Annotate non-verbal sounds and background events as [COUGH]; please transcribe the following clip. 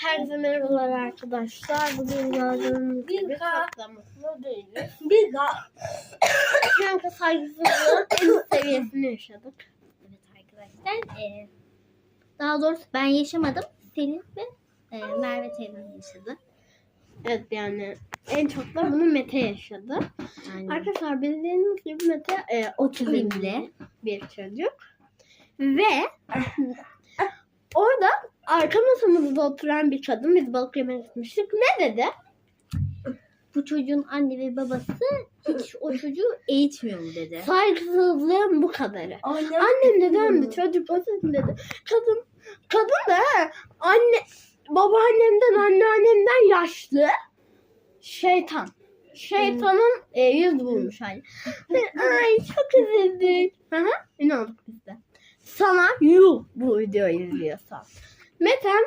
Herkese merhabalar arkadaşlar. Bugün gördüğünüz gibi katlamasında değiliz. Bir daha. Çünkü saygısızlığın en üst seviyesini yaşadık. Evet arkadaşlar. e, daha doğrusu ben yaşamadım. Selin ve e, Merve teyzem yaşadı. Evet yani en çok da bunu Mete yaşadı. Aynen. Arkadaşlar bildiğiniz gibi Mete e, otizmli bir çocuk. Ve [LAUGHS] arka masamızda oturan bir kadın biz balık yemeye gitmiştik. Ne dedi? Bu çocuğun anne ve babası hiç o çocuğu eğitmiyor mu dedi. Saygısızlığın bu kadarı. Annem de döndü çocuk otizm dedi. Kadın kadın da anne babaannemden anneannemden yaşlı şeytan. Şeytanın e, yüz bulmuş hali. Ay çok üzüldük. Hı hı. İnandık biz de. Sana yuh bu videoyu izliyorsan. Metem